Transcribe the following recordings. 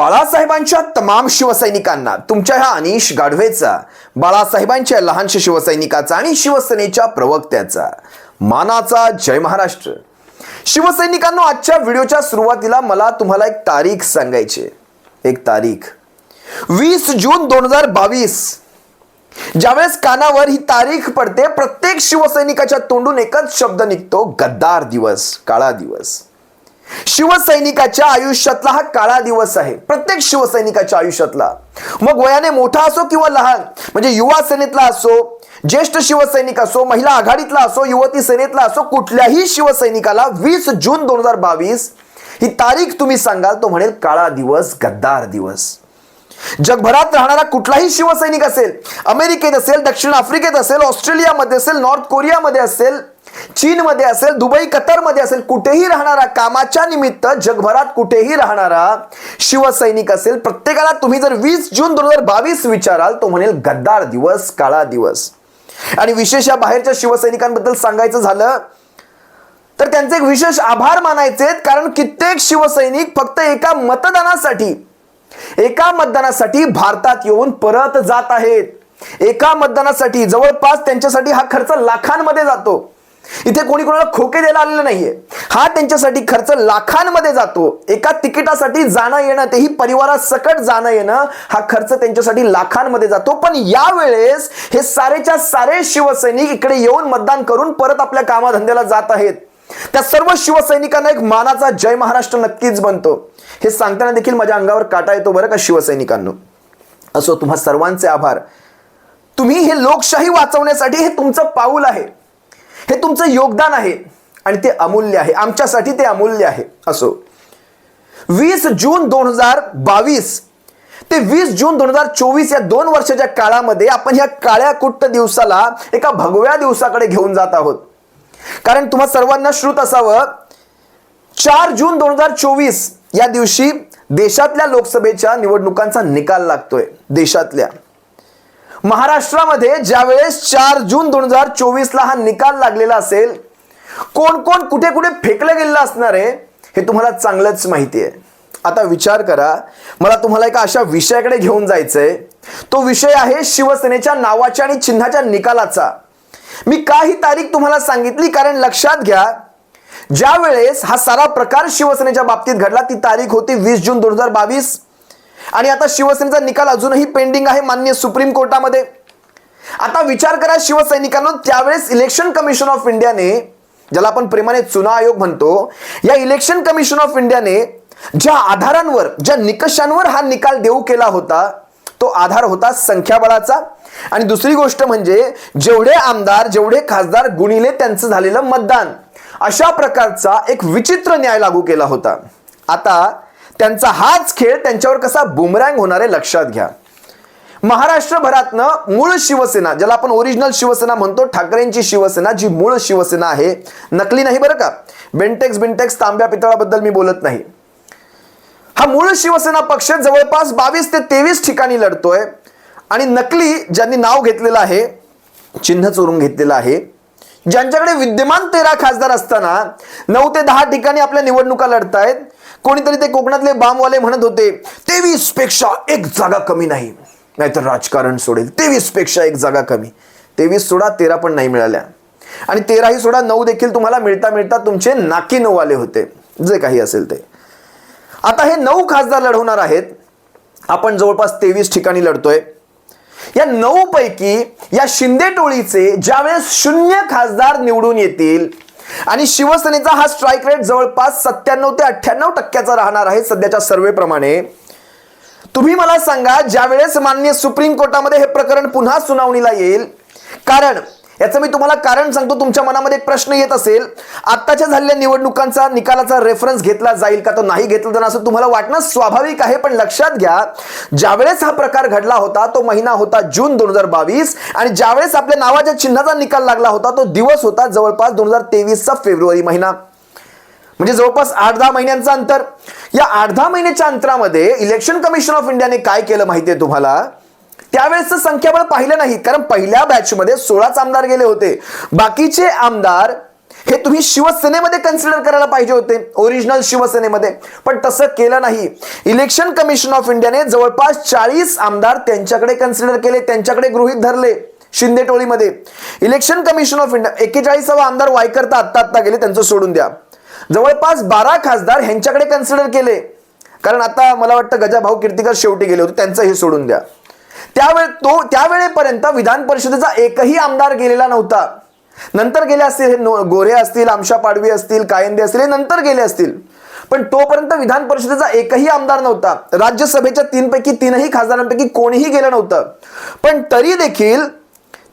बाळासाहेबांच्या तमाम शिवसैनिकांना तुमच्या ह्या अनिश गाढवेचा बाळासाहेबांच्या लहानशा शिवसैनिकाचा आणि शिवसेनेच्या प्रवक्त्याचा. मानाचा जय महाराष्ट्र. शिवसैनिकांना आजच्या व्हिडिओच्या सुरुवातीला मला तुम्हाला एक तारीख सांगायची एक तारीख. वीस जून दोन हजार बावीस. ज्यावेळेस कानावर ही तारीख पडते प्रत्येक शिवसैनिकाच्या तोंडून एकच शब्द निघतो गद्दार दिवस काळा दिवस. शिवसैनिकाच्या आयुष्यातला हा काळा दिवस आहे. प्रत्येक शिवसैनिकाच्या आयुष्यातला. मग वयाने मोठा असो किंवा लहान म्हणजे युवा सेनेतला असो ज्येष्ठ शिवसैनिक असो महिला आघाडीतला असो युवती सेनेतला असो कुठल्याही शिवसैनिकाला वीस जून दोन हजार बावीस ही तारीख तुम्ही सांगाल तो म्हणेल काळा दिवस गद्दार दिवस. जगभरात राहणारा कुठलाही शिवसैनिक असेल अमेरिकेत असेल दक्षिण आफ्रिकेत असेल ऑस्ट्रेलियामध्ये असेल नॉर्थ कोरियामध्ये असेल चीनमध्ये असेल दुबई कतारमध्ये असेल कुठेही राहणारा कामाच्या निमित्त जगभरात कुठेही राहणारा शिवसैनिक असेल प्रत्येकाला तुम्ही जर वीस जून दोन हजार बावीस विचाराल तो म्हणेल गद्दार दिवस काळा दिवस. आणि विशेष या बाहेरच्या शिवसैनिकांबद्दल सांगायचं झालं तर त्यांचे एक विशेष आभार मानायचे कारण कित्येक शिवसैनिक फक्त एका मतदानासाठी एका मतदानासाठी भारतात येऊन परत जात आहेत. एका मतदानासाठी जवळपास त्यांच्यासाठी हा खर्च लाखांमध्ये जातो. इथे कोणी कोणाला खोके द्यायला आलेलं नाहीये. हा त्यांच्यासाठी खर्च लाखांमध्ये जातो. एका तिकिटासाठी जाणं येणं तेही परिवारासकट जाणं येणं हा खर्च त्यांच्यासाठी लाखांमध्ये जातो. पण यावेळेस हे सारेच्या सारे शिवसैनिक इकडे येऊन मतदान करून परत आपल्या कामाधंद्याला जात आहेत. त्या सर्व शिवसैनिकांना एक मानाचा जय महाराष्ट्र नक्कीच बनतो. हे सांगताना देखील माझ्या अंगावर काटा येतो बरं का शिवसैनिकांनो. असो तुम्हा सर्वांचे आभार. तुम्ही हे लोकशाही वाचवण्यासाठी हे तुमचं पाऊल आहे. हे तुमचं योगदान आहे आणि ते अमूल्य आहे. आमच्यासाठी ते अमूल्य आहे. असो. वीस जून दोन हजार बावीस. ते वीस जून दोन हजार चोवीस या दोन वर्षाच्या काळामध्ये आपण ह्या काळ्या कुट्ट दिवसाला एका भगव्या दिवसाकडे घेऊन जात आहोत. कारण तुम्हा सर्वांना श्रुत असावं चार जून दोन हजार चोवीस या दिवशी देशातल्या लोकसभेच्या निवडणुकांचा निकाल लागतोय. देशातल्या. महाराष्ट्रामध्ये ज्यावेळेस चार जून दोन हजार चोवीसला हा निकाल लागलेला असेल कोण कोण कुठे कुठे फेकलं गेलेलं असणार आहे हे तुम्हाला चांगलंच माहिती आहे. आता विचार करा मला तुम्हाला एका अशा विषयाकडे घेऊन जायचंय. तो विषय आहे शिवसेनेच्या नावाच्या आणि चिन्हाच्या निकालाचा. मी का ही तारीख तुम्हाला सांगितली कारण लक्षात घ्या ज्या वेळेस हा सारा प्रकार शिवसेनेच्या बाबतीत घडला ती तारीख होती वीस जून दोन हजार बावीस. आणि आता शिवसेनेचा निकाल अजूनही पेंडिंग आहे मान्य सुप्रीम कोर्टामध्ये. आता विचार करा शिवसैनिकांना त्यावेळेस इलेक्शन कमिशन ऑफ इंडियाने ज्याला आपण प्रेमाने चुना आयोग म्हणतो या इलेक्शन कमिशन ऑफ इंडियाने ज्या आधारांवर ज्या निकषांवर हा निकाल देऊ केला होता तो आधार होता संख्याबळाचा. आणि दुसरी गोष्ट म्हणजे जेवढे आमदार जेवढे खासदार गुणिले त्यांचं झालेलं मतदान अशा प्रकारचा एक विचित्र न्याय लागू केला होता. आता त्यांचा हाच खेळ त्यांच्यावर कसा बुमरँग होणार आहे लक्षात घ्या. महाराष्ट्रभरातनं मूळ शिवसेना ज्याला आपण ओरिजिनल शिवसेना म्हणतो ठाकरेंची शिवसेना जी मूळ शिवसेना आहे नकली नाही बरं का? बेंटेक्स बिंटेक्स तांब्या पितळाबद्दल मी बोलत नाही. हा मूळ शिवसेना पक्ष जवळपास बावीस ते तेवीस ठिकाणी लढतोय आणि नकली ज्यांनी नाव घेतलेलं आहे चिन्ह चोरून घेतलेलं आहे ज्यांच्याकडे विद्यमान तेरा खासदार असताना नऊ ते दहा ठिकाणी आपल्या निवडणुका लढतायत कोणीतरी ते कोकणातले बामवाले म्हणत होते तेवीसपेक्षा एक जागा कमी नाही. नाहीतर राजकारण सोडेल. तेवीसपेक्षा एक जागा कमी. तेवीस सोडा तेरा पण नाही मिळाल्या. आणि तेराही सोडा नऊ देखील तुम्हाला मिळता मिळता तुमचे नाकी नऊ आले होते. जे काही असेल ते. आता हे नऊ खासदार लढवणार आहेत. आपण जवळपास तेवीस ठिकाणी लढतोय. या नऊ पैकी या शिंदे टोळीचे ज्यावेळेस शून्य खासदार निवडून येतील आणि शिवसेनेचा हा स्ट्राईक रेट जवळपास सत्त्याण्णव ते अठ्ठ्याण्णव टक्क्याचा राहणार आहे सध्याच्या सर्वेप्रमाणे. तुम्ही मला सांगा ज्यावेळेस मान्य सुप्रीम कोर्टामध्ये हे प्रकरण पुन्हा सुनावणीला येईल कारण याचं मी तुम्हाला कारण सांगतो. तुमच्या मनामध्ये एक प्रश्न येत असेल आत्ताच्या झालेल्या निवडणुकांचा निकालाचा रेफरन्स घेतला जाईल का तो नाही घेतला जाणार असं तुम्हाला वाटणं स्वाभाविक आहे पण लक्षात घ्या ज्यावेळेस हा प्रकार घडला होता तो महिना होता जून दोन हजार बावीस आणि ज्यावेळेस आपल्या नावाच्या चिन्हाचा निकाल लागला होता तो दिवस होता जवळपास दोन हजार तेवीसचा फेब्रुवारी महिना. म्हणजे जवळपास आठ दहा महिन्यांचं अंतर. या आठ दहा महिन्याच्या अंतरामध्ये इलेक्शन कमिशन ऑफ इंडियाने काय केलं माहितीये तुम्हाला? त्यावेळेसचं संख्याबळ पाहिलं नाही कारण पहिल्या बॅचमध्ये सोळाच आमदार गेले होते. बाकीचे आमदार हे तुम्ही शिवसेनेमध्ये कन्सिडर करायला पाहिजे होते ओरिजिनल शिवसेनेमध्ये. पण तसं केलं नाही. इलेक्शन कमिशन ऑफ इंडियाने जवळपास चाळीस आमदार त्यांच्याकडे कन्सिडर केले त्यांच्याकडे गृहीत धरले शिंदे टोळीमध्ये. इलेक्शन कमिशन ऑफ इंडिया एक्केचाळीसावा आमदार वायकरता आत्ता आत्ता गेले त्यांचं सोडून द्या. जवळपास बारा खासदार ह्यांच्याकडे कन्सिडर केले. कारण आता मला वाटतं गजाभाऊ कीर्तिकर शेवटी गेले होते त्यांचं हे सोडून द्या. त्यावेळे तो त्यावेळेपर्यंत विधान परिषदेचा एकही आमदार गेलेला नव्हता. नंतर गेले असतील हे गोरे असतील आमशा पाडवी असतील कायंदे असतील हे नंतर गेले असतील. पण तोपर्यंत विधान परिषदेचा एकही आमदार नव्हता. राज्यसभेच्या तीनपैकी तीनही खासदारांपैकी कोणीही गेलं नव्हतं. पण तरी देखील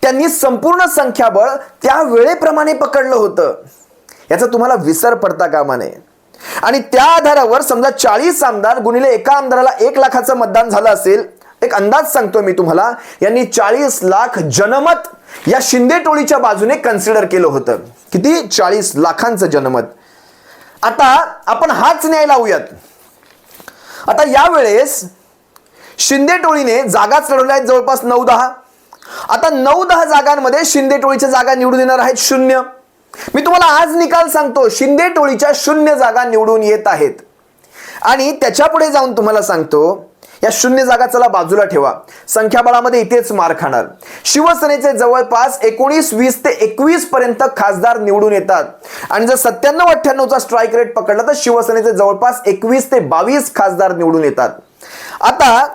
त्यांनी संपूर्ण संख्याबळ त्या वेळेप्रमाणे पकडलं होतं. याचा तुम्हाला विसर पडता कामा नये. आणि त्या आधारावर समजा चाळीस आमदार गुणिले एका आमदाराला एक लाखाचं मतदान झालं असेल एक अंदाज सांगतोय मी तुम्हाला. यांनी चाळीस लाख जनमत या शिंदे टोळीच्या बाजूने कन्सिडर केलं होतं. किती? चाळीस लाखांचं जनमत. आता आपण हाच न्याय लावूयात. आता यावेळेस शिंदे टोळीने जागाच लढवल्या आहेत जवळपास नऊ दहा. आता नऊ दहा जागांमध्ये शिंदे टोळीच्या जागा निवडून येणार आहेत शून्य. मी तुम्हाला आज निकाल सांगतो शिंदे टोळीच्या शून्य जागा निवडून येत आहेत. आणि त्याच्या पुढे जाऊन तुम्हाला सांगतो या शून्य जागा चला बाजूला ठेवा. संख्याबळामध्ये इथेच मार खाणार. शिवसेनेचे जवळपास एकोणीस वीस ते एकवीस पर्यंत खासदार निवडून येतात. आणि जर सत्त्याण्णव अठ्ठ्याण्णवचा स्ट्राईक रेट पकडला तर शिवसेनेचे जवळपास एकवीस ते बावीस खासदार निवडून येतात. आता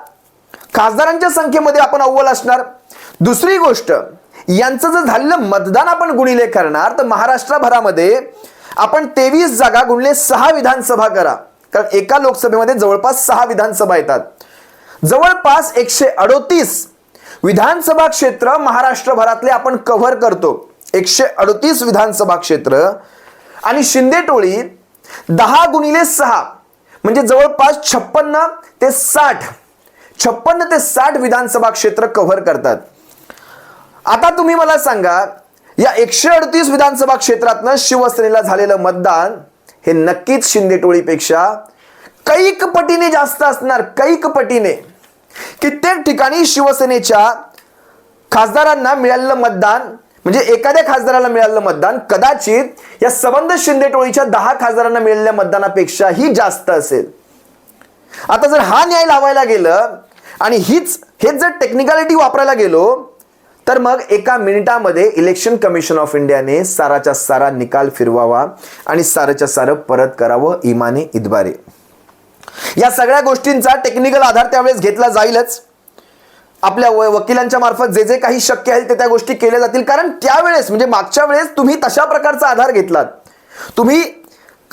खासदारांच्या संख्येमध्ये आपण अव्वल असणार. दुसरी गोष्ट यांचं जर झालेलं मतदान आपण गुणिले करणार तर महाराष्ट्रभरामध्ये आपण तेवीस जागा गुणले सहा विधानसभा करा. कारण एका लोकसभेमध्ये जवळपास सहा विधानसभा येतात. जवळपास एकशे अडोतीस विधानसभा क्षेत्र महाराष्ट्रभरातले आपण कव्हर करतो. एकशे अडोतीस विधानसभा क्षेत्र आणि शिंदे टोळी दहा गुणिले सहा म्हणजे जवळपास छप्पन्न ते साठ छप्पन्न ते साठ विधानसभा क्षेत्र कव्हर करतात. आता तुम्ही मला सांगा या एकशे अडतीस विधानसभा क्षेत्रातनं शिवसेनेला झालेलं मतदान हे नक्कीच शिंदे टोळीपेक्षा कैक पटीने जास्त असणार कैक पटीने कित्येक ठिकाणी शिवसेनेच्या खासदारांना मिळालेलं मतदान म्हणजे एखाद्या खासदाराला मिळालेलं मतदान कदाचित या सबंध शिंदे टोळीच्या दहा खासदारांना मिळालेल्या मतदानापेक्षाही जास्त असेल. आता जर हा न्याय लावायला गेलं आणि हीच हेच जर टेक्निकॅलिटी वापरायला गेलो तर मग एका मिनिटामध्ये इलेक्शन कमिशन ऑफ इंडियाने साराच्या सारा निकाल फिरवावा आणि साराच्या सारं परत करावं इमाने इदबारे या सगळ्या गोष्टींचा टेक्निकल आधार त्यावेळेस घेतला जाईलच. आपल्या वकिलांच्या मार्फत जे जे काही शक्य आहे ते त्या गोष्टी केल्या जातील. कारण त्यावेळेस म्हणजे मागच्या वेळेस तुम्ही तशा प्रकारचा आधार घेतलात. तुम्ही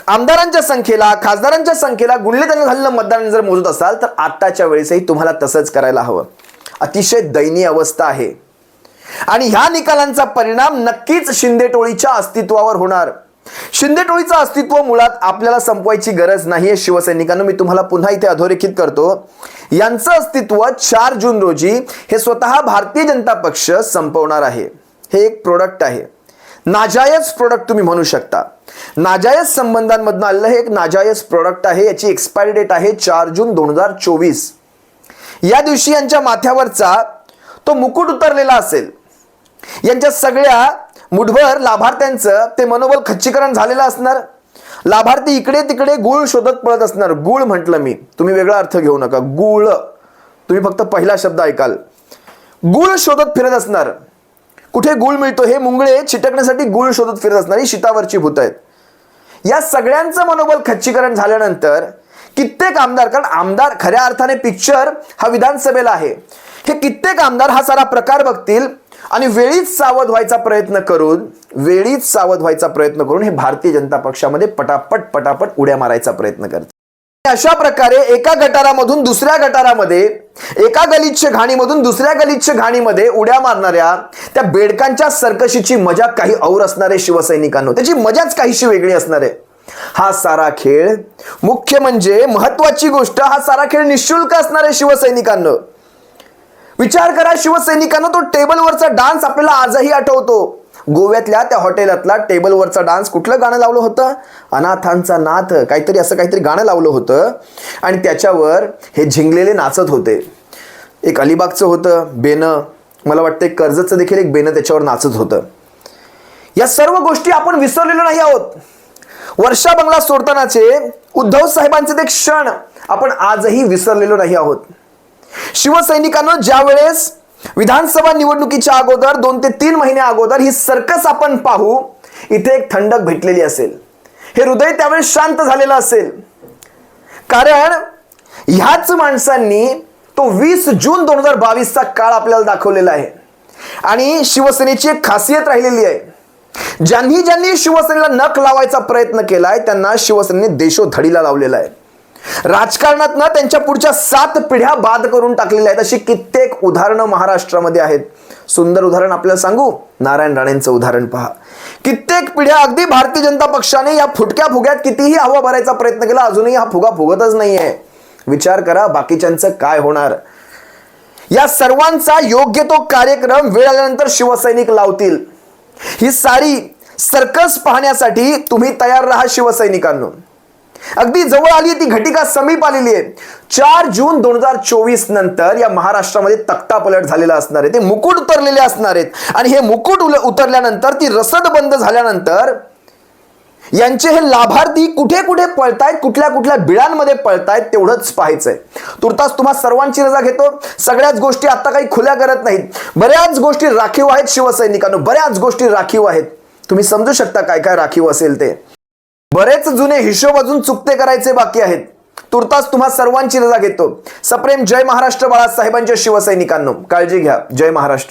आमदारांच्या संख्येला खासदारांच्या संख्येला गुणले त्यांना झालेलं मतदान जर मोजत असाल तर आत्ताच्या वेळेसही तुम्हाला तसंच करायला हवं. अतिशय दयनीय अवस्था आहे. आणि ह्या निकालांचा परिणाम नक्कीच शिंदे टोळीच्या अस्तित्वावर होणार. शिंदे टोळीचं अस्तित्व मुळात आपल्याला संपवायची गरज नाहीये शिवसैनिकांना. मी तुम्हाला पुन्हा इथे अधोरेखित करतो. यांचं अस्तित्व चार जून रोजी हे स्वतः भारतीय जनता पक्ष संपवणार आहे. हे एक प्रोडक्ट आहे. नाजायज प्रोडक्ट तुम्ही म्हणू शकता. नाजायज संबंधांमधनं आलेलं हे एक नाजायज प्रोडक्ट आहे. याची एक्सपायरी डेट आहे चार जून दोन हजार चोवीस. या दिवशी यांच्या माथ्यावरचा तो मुकुट उतरलेला असेल. यांच्या सगळ्या मुठभर लाभार्थ्यांचं ते मनोबल खच्चीकरण झालेलं असणार. लाभार्थी इकडे तिकडे गुळ शोधत पळत असणार. गुळ म्हटलं मी. तुम्ही वेगळा अर्थ घेऊ नका. गुळ. तुम्ही फक्त पहिला शब्द ऐकाल. गुळ शोधत फिरत असणार. कुठे गुळ मिळतो? हे मुंगळे चिटकण्यासाठी गुळ शोधत फिरत असणारी. शितावरची भूत आहेत. या सगळ्यांचं मनोबल खच्चीकरण झाल्यानंतर कित्येक आमदार कारण आमदार खऱ्या अर्थाने पिक्चर हा विधानसभेला आहे. हे कित्येक आमदार हा सारा प्रकार बघतील. आणि वेळीच सावध व्हायचा प्रयत्न करून वेळीच सावध व्हायचा प्रयत्न करून हे भारतीय जनता पक्षामध्ये पटापट पटापट उड्या मारायचा प्रयत्न करते अशा प्रकारे एका गटारामधून दुसऱ्या गटारामध्ये एका गलिच्छ घाणीमधून दुसऱ्या गलिच्छ घाणीमध्ये उड्या मारणाऱ्या त्या बेडकांच्या सरकशीची मजा काही और असणारे शिवसैनिकांनो. त्याची मजाच काहीशी वेगळी असणार आहे. हा सारा खेळ मुख्य म्हणजे महत्वाची गोष्ट हा सारा खेळ निशुल्क असणार आहे शिवसैनिकांनो. विचार करा शिवसैनिकांना तो टेबलवरचा डान्स आपल्याला आजही आठवतो. गोव्यातल्या त्या हॉटेलातला टेबलवरचा डान्स कुठलं गाणं लावलं होतं? अनाथांचा नाथ काहीतरी असं काहीतरी गाणं लावलं होतं. आणि त्याच्यावर हे झिंगलेले नाचत होते. एक अलिबागचं होतं बेनं. मला वाटतं कर्जतचं देखील एक बेनं त्याच्यावर नाचत होतं. या सर्व गोष्टी आपण विसरलेलो नाही आहोत. वर्षा बंगला सोडतानाचे उद्धव साहेबांचे ते क्षण आपण आजही विसरलेलो नाही आहोत. शिवसैनिकांना ज्या वेळेस विधानसभा निवडणुकीच्या अगोदर दोन ते तीन महिने अगोदर ही सर्कस आपण पाहू इथे एक थंडक भेटलेली असेल. हे हृदय त्यावेळेस शांत झालेलं असेल. कारण ह्याच माणसांनी तो वीस जून दोन हजार बावीसचा काळ आपल्याला दाखवलेला आहे. आणि शिवसेनेची एक खासियत राहिलेली आहे. ज्यांनी ज्यांनी शिवसेनेला नख लावायचा प्रयत्न केलाय त्यांना शिवसेनेने देशोधडीला लावलेला आहे. राजकारणात ना त्यांच्या पुढच्या सात पिढ्या बाद करून टाकलेल्या आहेत अशी कित्येक उदाहरणं महाराष्ट्रामध्ये आहेत. सुंदर उदाहरण आपल्याला सांगू? नारायण राणेंचं उदाहरण पहा. कित्येक पिढ्या अगदी भारतीय जनता पक्षाने या फुटक्या फुग्यात कितीही हवा भरायचा प्रयत्न केला अजूनही हा फुगा फुगतच नाहीये. विचार करा बाकीच्यांचं काय होणार? या सर्वांचा योग्य तो कार्यक्रम वेळ आल्यानंतर शिवसैनिक लावतील. ही सारी सर्कस पाहण्यासाठी तुम्ही तयार राहा शिवसैनिकांनो. अगदी जवळ आली ती घटिका समीप आलेली आहे. चार जून दोन हजार चोवीस नंतर या महाराष्ट्रामध्ये तक्ता पलट झालेला असणार आहे. ते मुकुट उतरलेले असणार आहेत. आणि हे मुकुट उल- उतरल्यानंतर ती रसद बंद झाल्यानंतर यांचे हे लाभार्थी कुठे कुठे पळतायत कुठल्या कुठल्या बिळांमध्ये पळतायत तेवढंच पाहायचंय. तुर्तास तुम्हा सर्वांची रजा घेतो. सगळ्याच गोष्टी आता काही खुल्या करत नाहीत. बऱ्याच गोष्टी राखीव आहेत शिवसैनिकांनो. बऱ्याच गोष्टी राखीव आहेत. तुम्ही समजू शकता काय काय राखीव असेल ते. बरेच जुने हिशोब अजून चुकते करायचे बाकी आहेत. तुर्तास तुम्हा सर्वांची रजा घेतो. सप्रेम जय महाराष्ट्र बाळासाहेबांच्या शिवसैनिकांनो. काळजी घ्या. जय महाराष्ट्र.